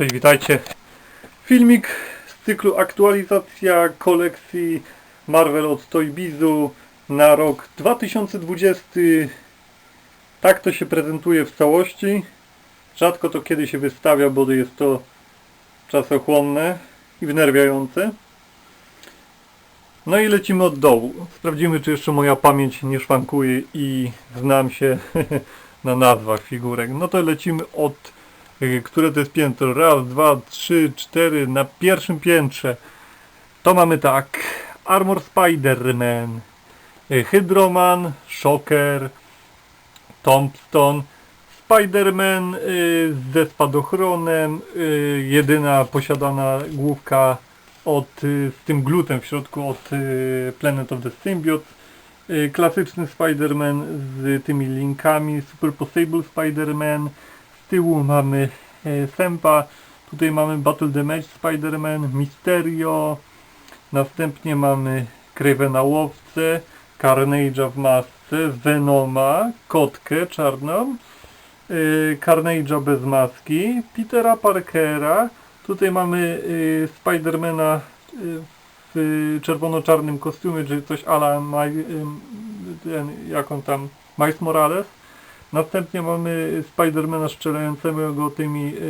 Cześć, witajcie. Filmik z cyklu aktualizacja kolekcji Marvel od Toy Bizu na rok 2020. Tak to się prezentuje w całości. Rzadko to kiedy się wystawia, bo jest to czasochłonne i wnerwiające. No i lecimy od dołu. Sprawdzimy, czy jeszcze moja pamięć nie szwankuje i znam się na nazwach figurek. No to lecimy od które to jest piętro? Raz, dwa, trzy, cztery. Na pierwszym piętrze to mamy tak. Armor Spider-Man, y, Hydroman, Shocker, Tombstone, Spider-Man y, ze spadochronem, y, jedyna posiadana główka od, y, z tym glutem w środku od y, Planet of the Symbiote, y, klasyczny Spider-Man z tymi linkami, Super Possible Spider-Man, tyłu mamy e, Sempa, tutaj mamy Battle Damage Spider-Man, Mysterio, następnie mamy Cravena Łowcę, Carnage'a w masce, Venoma, Kotkę czarną, y, Carnage'a bez maski, Petera Parkera, tutaj mamy y, Spidermana w czerwono-czarnym kostiumie, czyli coś ala jak on tam, Miles Morales. Następnie mamy Spidermana strzelającego tymi yy,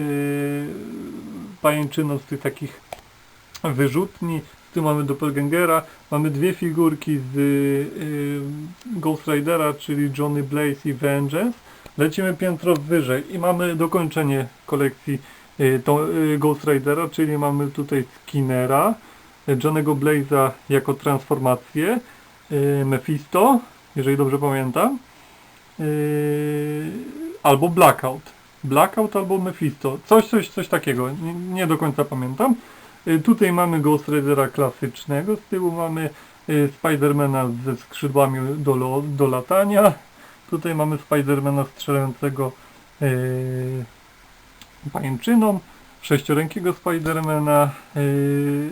pajęczyną z tych takich wyrzutni. Tu mamy Doppelgangera. Mamy dwie figurki z yy, Ghost Ridera, czyli Johnny Blaze i Vengeance. Lecimy piętro wyżej i mamy dokończenie kolekcji yy, to, yy, Ghost Ridera, czyli mamy tutaj Skinnera, yy, Johnnego Blaze'a jako transformację, yy, Mephisto, jeżeli dobrze pamiętam. Yy, albo Blackout. Blackout albo Mephisto. Coś, coś, coś takiego. Nie, nie do końca pamiętam. Yy, tutaj mamy Ghost Ridera klasycznego. Z tyłu mamy yy, Spidermana ze skrzydłami do, do latania. Tutaj mamy Spidermana strzelającego yy, pajęczyną. Sześciorękiego Spidermana. Yy,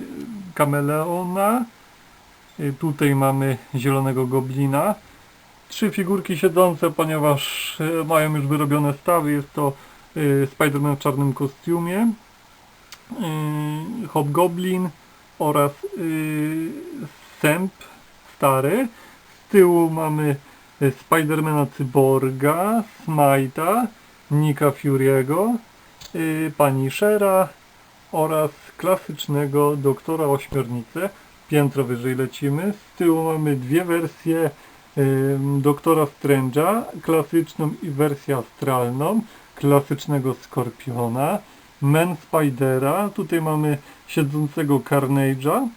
kameleona. Tutaj mamy zielonego goblina trzy figurki siedzące, ponieważ e, mają już wyrobione stawy. Jest to e, Spider-Man w czarnym kostiumie, e, Hobgoblin oraz Sęp stary. Z tyłu mamy Spidermana Cyborga, Smite'a, Nika Fury'ego, Punishera oraz klasycznego Doktora Ośmiornicę. Piętro wyżej lecimy. Z tyłu mamy dwie wersje Doktora Strange'a, klasyczną i wersję astralną, klasycznego Skorpiona, Man Spidera, tutaj mamy siedzącego Carnage'a,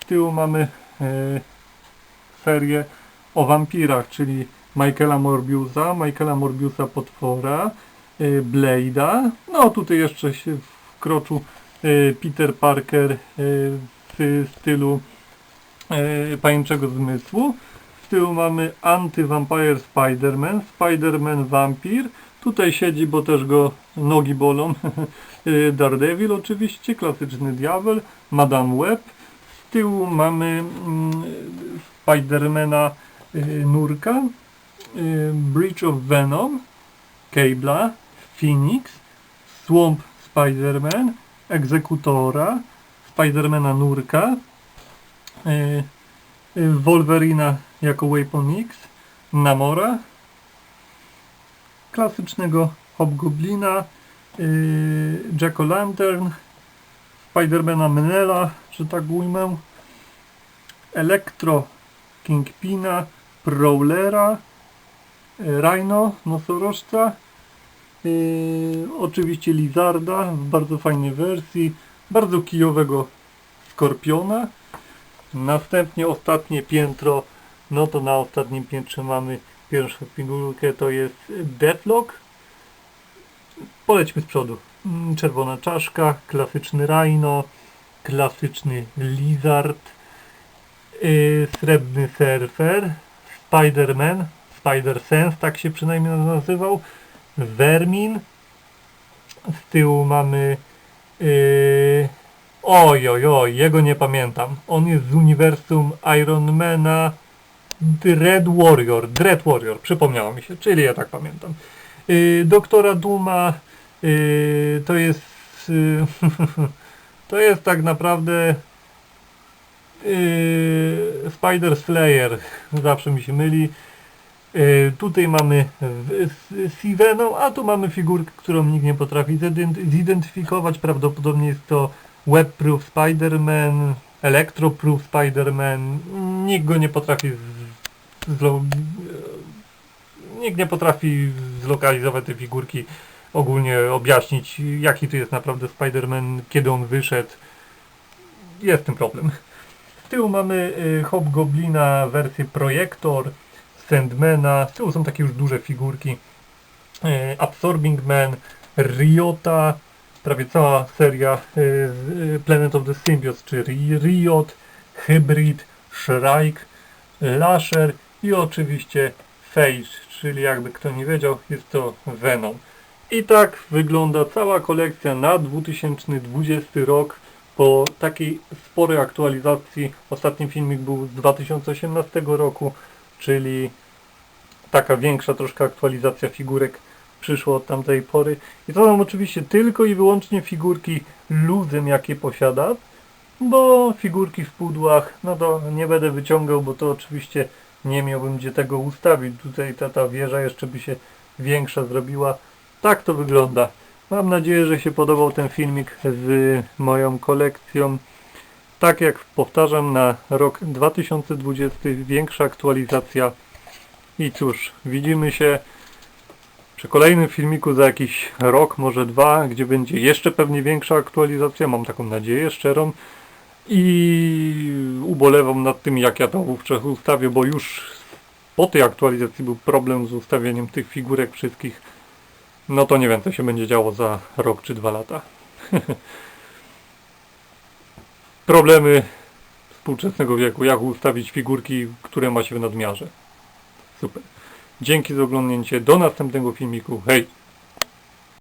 z tyłu mamy e, serię o wampirach, czyli Michaela Morbiusa, Michaela Morbiusa Potwora, e, Blade'a, no tutaj jeszcze się wkroczył e, Peter Parker e, w stylu e, pajęczego zmysłu, tyłu mamy Anty-Vampire Spider-Man, Spider-Man Vampir. Tutaj siedzi, bo też go nogi bolą. Y, Daredevil oczywiście, klasyczny diabeł, Madame Web. Z tyłu mamy mm, Spidermana y, Nurka, y, Bridge of Venom, Cable'a, Phoenix, Swamp Spider-Man, Egzekutora, Spidermana Nurka, Wolverina jako Weapon X, Namora, klasycznego Hobgoblina, yy, Jack Lantern, Spidermana Menela, że tak ujmę, Elektro Kingpina, Prowlera, yy, Rhino, nosorożca, yy, oczywiście Lizarda w bardzo fajnej wersji, bardzo kijowego Skorpiona, następnie ostatnie piętro no to na ostatnim piętrze mamy pierwszą figurkę, to jest Deathlock. Polećmy z przodu. Mm, Czerwona czaszka, klasyczny Rhino, klasyczny Lizard, yy, srebrny Surfer, Spider-Man, Spider-Sense, tak się przynajmniej nazywał, Vermin, z tyłu mamy yy, oj, oj, oj, jego nie pamiętam. On jest z uniwersum Ironmana, Dread Warrior, Dread Warrior, przypomniało mi się, czyli ja tak pamiętam. Yy, Doktora Duma yy, to jest y, to jest tak naprawdę y, Spider Slayer. Zawsze mi się myli. Y, tutaj mamy Siveną, a tu mamy figurkę, którą nikt nie potrafi zident- zidentyfikować. Prawdopodobnie jest to Webproof Spider-Man, Electroproof Spider-Man. Nikt go nie potrafi zlo, nikt nie potrafi zlokalizować te figurki, ogólnie objaśnić jaki to jest naprawdę Spider-Man, kiedy on wyszedł. Jest tym problem. Z tyłu mamy y, Hobgoblina wersję Projektor, Sandmana, z tyłu są takie już duże figurki. Y, Absorbing Man, Riota, prawie cała seria y, y, Planet of the Symbiotes, czyli Riot, Hybrid, Shrike, Lasher i oczywiście Phage, czyli jakby kto nie wiedział, jest to Venom. I tak wygląda cała kolekcja na 2020 rok po takiej sporej aktualizacji. Ostatni filmik był z 2018 roku, czyli taka większa troszkę aktualizacja figurek przyszła od tamtej pory. I to są oczywiście tylko i wyłącznie figurki luzem, jakie posiada, bo figurki w pudłach, no to nie będę wyciągał, bo to oczywiście nie miałbym gdzie tego ustawić. Tutaj ta, ta wieża jeszcze by się większa zrobiła. Tak to wygląda. Mam nadzieję, że się podobał ten filmik z moją kolekcją. Tak jak powtarzam, na rok 2020 większa aktualizacja. I cóż, widzimy się przy kolejnym filmiku za jakiś rok, może dwa, gdzie będzie jeszcze pewnie większa aktualizacja. Mam taką nadzieję szczerą. I ubolewam nad tym, jak ja to wówczas ustawię, bo już po tej aktualizacji był problem z ustawieniem tych figurek wszystkich. No to nie wiem, co się będzie działo za rok czy dwa lata. Problemy współczesnego wieku, jak ustawić figurki, które ma się w nadmiarze. Super. Dzięki za oglądnięcie. Do następnego filmiku. Hej!